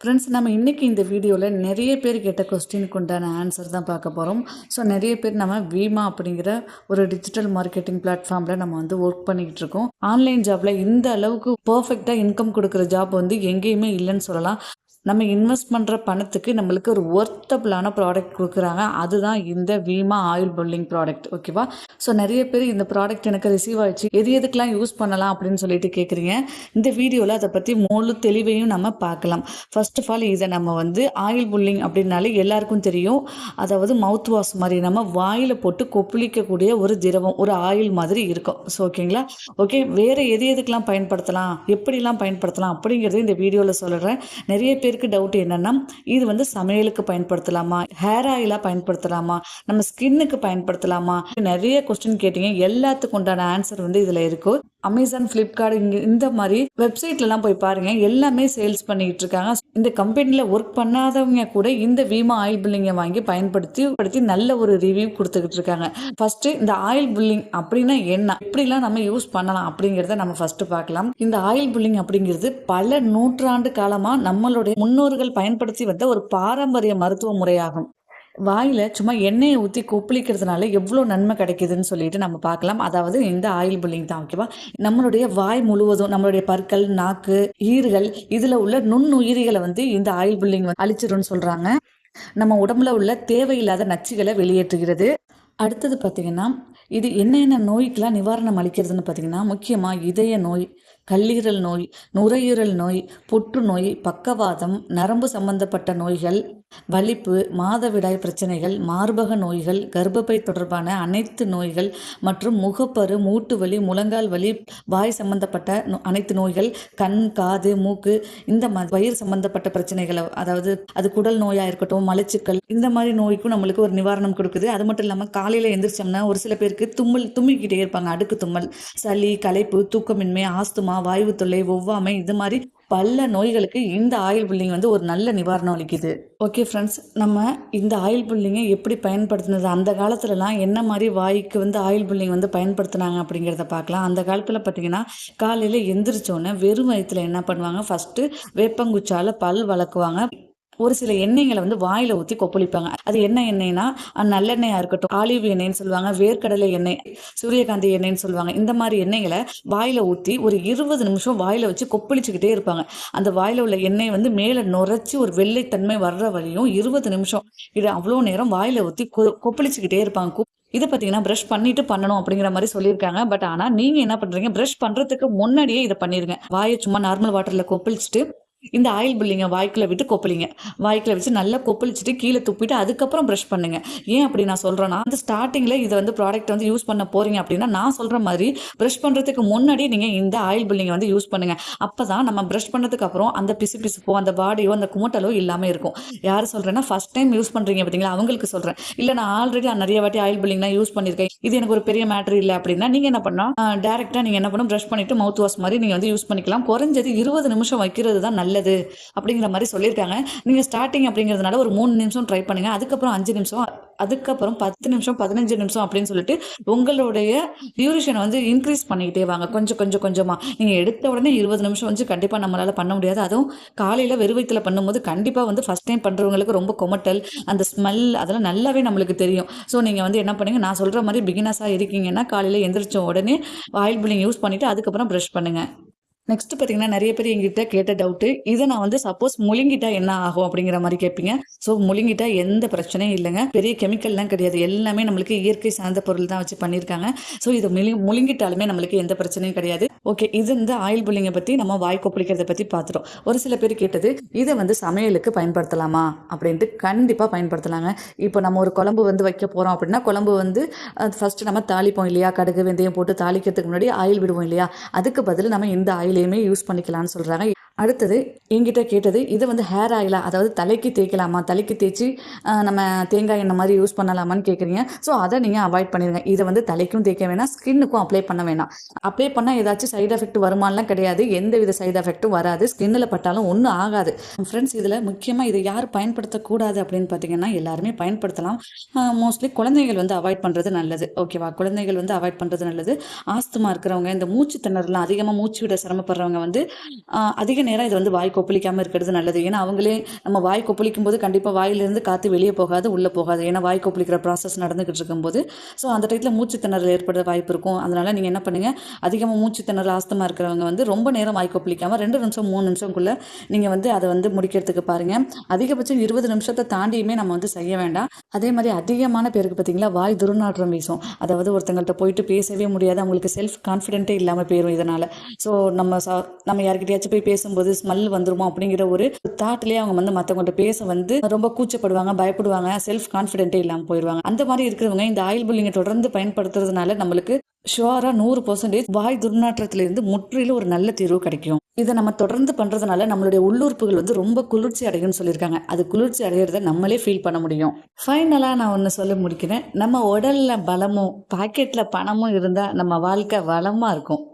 Friends நம்ம இன்றைக்கி இந்த வீடியோவில் நிறைய பேர் கேட்ட கொஸ்டினுக்கு உண்டான ஆன்சர் தான் பார்க்க போகிறோம் ஸோ நிறைய பேர் நம்ம வீமா அப்படிங்கிற ஒரு டிஜிட்டல் மார்க்கெட்டிங் பிளாட்ஃபார்மில் நம்ம வந்து ஒர்க் பண்ணிக்கிட்டு இருக்கோம். ஆன்லைன் ஜாப்பில் இந்த அளவுக்கு பர்ஃபெக்டாக இன்கம் கொடுக்குற ஜாப் வந்து எங்கேயுமே இல்லைன்னு சொல்லலாம். நம்ம இன்வெஸ்ட் பண்ணுற பணத்துக்கு நம்மளுக்கு ஒரு ஒர்த்தபிளான ப்ராடக்ட் கொடுக்குறாங்க. அதுதான் இந்த வீமா ஆயில் புல்லிங் ப்ராடக்ட் ஓகேவா ஸோ நிறைய பேர் இந்த ப்ராடக்ட் எனக்கு ரிசீவ் ஆயிடுச்சு. எது எதுக்கெலாம் யூஸ் பண்ணலாம் அப்படின்னு சொல்லிட்டு கேட்குறீங்க இந்த வீடியோவில் அதை பற்றி முழு தெளிவையும் நம்ம பார்க்கலாம். ஃபர்ஸ்ட் ஆஃப் ஆல் இதை நம்ம வந்து ஆயில் புல்லிங் அப்படின்னாலே எல்லாருக்கும் தெரியும். அதாவது மவுத் வாஷ் மாதிரி நம்ம வாயில் போட்டு கொப்பளிக்கக்கூடிய ஒரு திரவம் ஒரு ஆயில் மாதிரி இருக்கும். ஸோ ஓகேங்களா ஓகே வேறு எது எதுக்கெலாம் பயன்படுத்தலாம்? எப்படிலாம் பயன்படுத்தலாம்? அப்படிங்கிறது இந்த வீடியோவில் சொல்கிறேன் நிறைய பேர் பேருக்கு டவுட் என்னென்னா இது வந்து சமையலுக்கு பயன்படுத்தலாமா? ஹேர் ஆயிலாக பயன்படுத்தலாமா? நம்ம ஸ்கின்னுக்கு பயன்படுத்தலாமா? நிறைய கொஸ்டின் கேட்டீங்க. எல்லாத்துக்கு உண்டான ஆன்சர் வந்து இதில் இருக்கும் அமேசான் ஃப்ளிப்கார்ட் இங்கே இந்த மாதிரி வெப்சைட்லலாம் போய் பாருங்க. எல்லாமே சேல்ஸ் பண்ணிக்கிட்டு இருக்காங்க. இந்த கம்பெனியில் ஒர்க் பண்ணாதவங்க கூட இந்த வீமா ஆயில் பில்லிங்கை வாங்கி பயன்படுத்தி படுத்தி நல்ல ஒரு ரிவ்யூ கொடுத்துக்கிட்டு இருக்காங்க. ஃபர்ஸ்ட் இந்த ஆயில் புல்லிங் அப்படின்னா என்ன? இப்படிலாம் நம்ம யூஸ் பண்ணலாம் அப்படிங்கிறத நம்ம ஃபர்ஸ்ட் பார்க்கலாம். இந்த ஆயில் புல்லிங் அப்படிங்கிறது பல நூற்றாண்டு காலமாக நம்மளுடைய முன்னோர்கள் பயன்படுத்தி வந்த ஒரு பாரம்பரிய மருத்துவ முறையாகும். வாயில் சும்மா எண்ணெயை ஊற்றி கொப்பளிக்கிறதுனால எவ்வளோ நன்மை கிடைக்குதுன்னு சொல்லிட்டு நம்ம பார்க்கலாம். அதாவது இந்த ஆயில் புல்லிங் தான் ஓகேவா நம்மளுடைய வாய் முழுவதும் நம்மளுடைய பற்கள் நாக்கு ஈறுகள் இதில் உள்ள நுண்ணுயிரிகளை வந்து இந்த ஆயில் புல்லிங் அழிச்சிரும்னு சொல்கிறாங்க நம்ம உடம்புல உள்ள தேவையில்லாத நச்சுகளை வெளியேற்றுகிறது. அடுத்தது பார்த்திங்கன்னா இது என்னென்ன நோய்க்கெலாம் நிவாரணம் அளிக்கிறதுன்னு பார்த்திங்கன்னா முக்கியமாக இதய நோய் கல்லீரல் நோய் நுரையீரல் நோய் புற்றுநோய் பக்கவாதம் நரம்பு சம்பந்தப்பட்ட நோய்கள் வலிப்பு மாதவிடாய் பிரச்சனைகள் மார்பக நோய்கள் கர்ப்பப்பை தொடர்பான அனைத்து நோய்கள் மற்றும் முகப்பரு மூட்டு வலி முழங்கால் வலி வாய் சம்பந்தப்பட்ட நோ- அனைத்து நோய்கள் கண் காது மூக்கு இந்த மாதிரி வயிறு சம்பந்தப்பட்ட பிரச்சனைகளை அதாவது அது குடல் நோயாக இருக்கட்டும் மலச்சிக்கல் இந்த மாதிரி நோய்க்கும் நம்மளுக்கு ஒரு நிவாரணம் கொடுக்குது. அது மட்டும் இல்லாமல் காலையில் எந்திரிச்சோம்னா ஒரு சில பேருக்கு தும்மல் தும்மிக்கிட்டே இருப்பாங்க அடுக்கு தும்மல் சளி களைப்பு தூக்கமின்மை ஆஸ்துமா வாய்வு தொல்லை ஒவ்வாமை இது மாதிரி பல நோய்களுக்கு இந்த ஆயில் புல்லிங் வந்து ஒரு நல்ல நிவாரணம் அளிக்குது. ஓகே ஃப்ரெண்ட்ஸ் நம்ம இந்த ஆயில் புல்லிங்கை எப்படி பயன்படுத்தினது? அந்த காலத்துலலாம் என்ன மாதிரி வாய்க்கு வந்து ஆயில் புல்லிங் வந்து பயன்படுத்தினாங்க அப்படிங்கிறத பார்க்கலாம். அந்த காலத்தில் பார்த்தீங்கன்னா காலையில் எந்திரிச்சோன்னே வெறும் வயிற்றுல என்ன பண்ணுவாங்க? ஃபஸ்ட்டு வேப்பங்குச்சால பல் வளர்க்குவாங்க ஒரு சில எண்ணெய்களை வந்து வாயில் ஊற்றி கொப்பளிப்பாங்க. அது என்ன எண்ணெய்னா அஹ் நல்லெண்ணெயாக இருக்கட்டும் ஆலிவ் எண்ணெய்ன்னு சொல்லுவாங்க வேர்க்கடலை எண்ணெய் சூரியகாந்தி எண்ணெய்ன்னு சொல்லுவாங்க. இந்த மாதிரி எண்ணெய்களை வாயில் ஊற்றி ஒரு இருபது நிமிஷம் வாயில் வச்சு கொப்பளிச்சுக்கிட்டே இருப்பாங்க. அந்த வாயில் உள்ள எண்ணெய் வந்து மேலே நுரைச்சி ஒரு வெள்ளைத்தன்மை வர்ற வரையும் இருபது நிமிஷம் இது அவ்வளோ நேரம் வாயில் ஊற்றி கொ கொப்பளிச்சுக்கிட்டே இருப்பாங்க. இதை பார்த்தீங்கன்னா ப்ரஷ் பண்ணிட்டு பண்ணணும் அப்படிங்கிற மாதிரி சொல்லியிருக்காங்க. பட் ஆனால் நீங்கள் என்ன பண்ணுறீங்க ப்ரஷ் பண்ணுறதுக்கு முன்னாடியே இதை பண்ணிடுங்க வாயை சும்மா நார்மல் வாட்டரில் கொப்பளிச்சுட்டு இந்த ஆயில் பில்லிங்க வாய்க்குள்ள விட்டு கொப்பளிங்க. வாய்க்குள்ள வச்சு நல்லா கொப்பளிச்சுட்டு கீழே துப்பிட்டு அதுக்கப்புறம் ப்ரஷ் பண்ணுங்க. ஏன் அப்படி நான் சொல்கிறேன்னா அந்த ஸ்டார்டிங்கில் இதை வந்து ப்ராடக்ட் வந்து யூஸ் பண்ண போறீங்க அப்படின்னா நான் சொல்கிற மாதிரி ப்ரஷ் பண்ணுறதுக்கு முன்னாடி நீங்கள் இந்த ஆயில் பில்லிங்கை வந்து யூஸ் பண்ணுங்க. அப்போ தான் நம்ம ப்ரஷ் பண்ணதுக்கு அப்புறம் அந்த பிசு பிசுப்போ அந்த பாடியோ அந்த குமட்டலோ இல்லாமல் இருக்கும். யார் சொல்கிறேன்னா ஃபர்ஸ்ட் டைம் யூஸ் பண்ணுறீங்க பார்த்தீங்களா? அவங்களுக்கு சொல்கிறேன் இல்லை நான் ஆல்ரெடி நிறைய வாட்டி ஆயில் பில்லிங்லாம் யூஸ் பண்ணியிருக்கேன். இது எனக்கு ஒரு பெரிய மேட்ரு இல்லை அப்படின்னா நீங்கள் என்ன பண்ணலாம்? டேரெக்டாக நீங்கள் என்ன பண்ணும்? ப்ரஷ் பண்ணிவிட்டு மவுத் வாஷ் மாதிரி நீங்கள் வந்து யூஸ் பண்ணிக்கலாம். குறைஞ்சது இருபது நிமிஷம் வைக்கிறது தான் நல்லது அப்படிங்கிற மாதிரி சொல்லியிருக்காங்க. நீங்கள் ஸ்டார்டிங் அப்படிங்கிறதுனால ஒரு மூணு நிமிஷம் ட்ரை பண்ணுங்கள் அதுக்கப்புறம் அஞ்சு நிமிஷம் அதுக்கப்புறம் பத்து நிமிஷம் பதினஞ்சு நிமிஷம் அப்படின்னு சொல்லிட்டு உங்களுடைய டியூரேஷனை வந்து இன்க்ரீஸ் பண்ணிக்கிட்டே வாங்க. கொஞ்சம் கொஞ்சம் கொஞ்சமாக நீங்கள் எடுத்த உடனே இருபது நிமிஷம் வந்து கண்டிப்பாக நம்மளால் பண்ண முடியாது. அதுவும் காலையில் வெறுவயத்தில் பண்ணும்போது கண்டிப்பாக வந்து ஃபஸ்ட் டைம் பண்ணுறவங்களுக்கு ரொம்ப கொமட்டல் அந்த ஸ்மெல் அதெல்லாம் நல்லாவே நம்மளுக்கு தெரியும். ஸோ நீங்கள் வந்து என்ன பண்ணுங்க? நான் சொல்கிற மாதிரி பிகினஸாக இருக்கீங்கன்னா காலையில் எந்திரிச்ச உடனே ஆயில் பில்லிங் யூஸ் பண்ணிவிட்டு அதுக்கப்புறம் ப்ரஷ் பண்ணுங்கள் நெக்ஸ்ட் பார்த்தீங்கன்னா நிறைய பேர் எங்கிட்ட கேட்ட டவுட்டு இதை நான் வந்து சப்போஸ் முழுங்கிட்டா என்ன ஆகும் அப்படிங்கிற மாதிரி கேட்பீங்க. ஸோ முழுங்கிட்டா எந்த பிரச்சனையும் இல்லைங்க. பெரிய கெமிக்கல்லாம் கிடையாது. எல்லாமே நம்மளுக்கு இயற்கை சார்ந்த பொருள் தான் வச்சு பண்ணியிருக்காங்க. ஸோ இதை முழு முழுங்கிட்டாலுமே நம்மளுக்கு எந்த பிரச்சனையும் கிடையாது. ஓகே இது இந்த ஆயில் புல்லிங்கை பற்றி நம்ம வாய் கொப்பளிக்கிறத பற்றி பார்த்துட்டோம் ஒரு சில பேர் கேட்டது இதை வந்து சமையலுக்கு பயன்படுத்தலாமா? அப்படின்ட்டு கண்டிப்பாக பயன்படுத்தலாங்க. இப்போ நம்ம ஒரு குழம்பு வந்து வைக்க போகிறோம் அப்படின்னா குழம்பு வந்து ஃபஸ்ட்டு நம்ம தாளிப்போம் இல்லையா? கடுகு வெந்தயம் போட்டு தாளிக்கிறதுக்கு முன்னாடி ஆயில் விடுவோம் இல்லையா? அதுக்கு பதில் நம்ம இந்த ஆயிலையுமே யூஸ் பண்ணிக்கலாம்னு சொல்கிறாங்க அடுத்தது என்கிட்ட கேட்டது இது வந்து ஹேர் ஆயிலா அதாவது தலைக்கு தேய்க்கலாமா? தலைக்கு தேய்ச்சி நம்ம தேங்காய் எண்ணெய் மாதிரி யூஸ் பண்ணலாமான்னு கேட்குறீங்க ஸோ அதை நீங்கள் அவாய்ட் பண்ணிடுங்க இதை வந்து தலைக்கும் தேய்க்க வேணாம் ஸ்கின்னுக்கும் அப்ளை பண்ண வேணாம். அப்ளை பண்ணால் ஏதாச்சும் சைடு எஃபெக்ட் வருமானலாம் கிடையாது. எந்த வித சைடு எஃபெக்ட்டும் வராது. ஸ்கின்னில் பட்டாலும் ஒன்றும் ஆகாது. ஃப்ரெண்ட்ஸ் இதில் முக்கியமாக இதை யார் பயன்படுத்தக்கூடாது அப்படின்னு பார்த்தீங்கன்னா எல்லாருமே பயன்படுத்தலாம். மோஸ்ட்லி குழந்தைகள் வந்து அவாய்ட் பண்ணுறது நல்லது. ஓகேவா குழந்தைகள் வந்து அவாய்ட் பண்ணுறது நல்லது. ஆஸ்துமா இருக்கிறவங்க இந்த மூச்சு திணறலாம் அதிகமாக மூச்சு விட சிரமப்படுறவங்க வந்து அதிக நேரம் இது வந்து வாய் கொப்பளிக்காமல் இருக்கிறது நல்லது. ஏன்னா அவங்களே நம்ம வாய் கொப்பளிக்கும் போது கண்டிப்பாக வாயிலிருந்து காற்று வெளியே போகாது உள்ளே போகாது. ஏன்னா வாய் கொப்பளிக்கிற ப்ராசஸ் நடந்துக்கிட்டு இருக்கும்போது ஸோ அந்த டயத்தில் மூச்சு திணறல் ஏற்பட வாய்ப்பு இருக்கும். அதனால் நீங்கள் என்ன பண்ணுங்கள் அதிகமாக மூச்சு திணறல் ஆஸ்தமாக இருக்கிறவங்க வந்து ரொம்ப நேரம் வாய் கொப்பளிக்காமல் ரெண்டு நிமிஷம் மூணு நிமிஷம்குள்ளே நீங்கள் வந்து அதை வந்து முடிக்கிறதுக்கு பாருங்கள் அதிகபட்சம் இருபது நிமிஷத்தை தாண்டியுமே நம்ம வந்து செய்ய வேண்டாம். அதே மாதிரி அதிகமான பேருக்கு பார்த்தீங்களா வாய் துர்நாற்றம் வீசும். அதாவது ஒருத்தங்கள்ட்ட போயிட்டு பேசவே முடியாது. அவங்களுக்கு செல்ஃப் கான்ஃபிடென்ட்டே இல்லாமல் போயிடும் இதனால். ஸோ நம்ம நம்ம யார்கிட்டயாச்சும் போய் பேசும்போது ஸ்மெல் வந்துருமோ அப்படிங்கிற ஒரு தாட்லேயே அவங்க வந்து மற்றவங்கள்ட்ட பேச வந்து ரொம்ப கூச்சப்படுவாங்க பயப்படுவாங்க செல்ஃப் கான்ஃபிடென்ட்டே இல்லாமல் போயிடுவாங்க அந்த மாதிரி இருக்கிறவங்க இந்த ஆயில் புல்லிங்கை தொடர்ந்து பயன்படுத்துறதுனால நம்மளுக்கு ஷுவராக நூறு பர்சன்டேஜ் வாய் துர்நாற்றத்திலிருந்து முற்றிலும் ஒரு நல்ல தீர்வு கிடைக்கும். இதை நம்ம தொடர்ந்து பண்ணுறதுனால நம்மளுடைய உள்ளுறுப்புகள் வந்து ரொம்ப குளிர்ச்சி அடையும்னு சொல்லியிருக்காங்க. அது குளிர்ச்சி அடையிறத நம்மளே ஃபீல் பண்ண முடியும். ஃபைனலாக நான் ஒன்று சொல்ல முடிக்கிறேன். நம்ம உடலில் பலமும் பாக்கெட்டில் பணமும் இருந்தால் நம்ம வாழ்க்கை வளமாக இருக்கும்.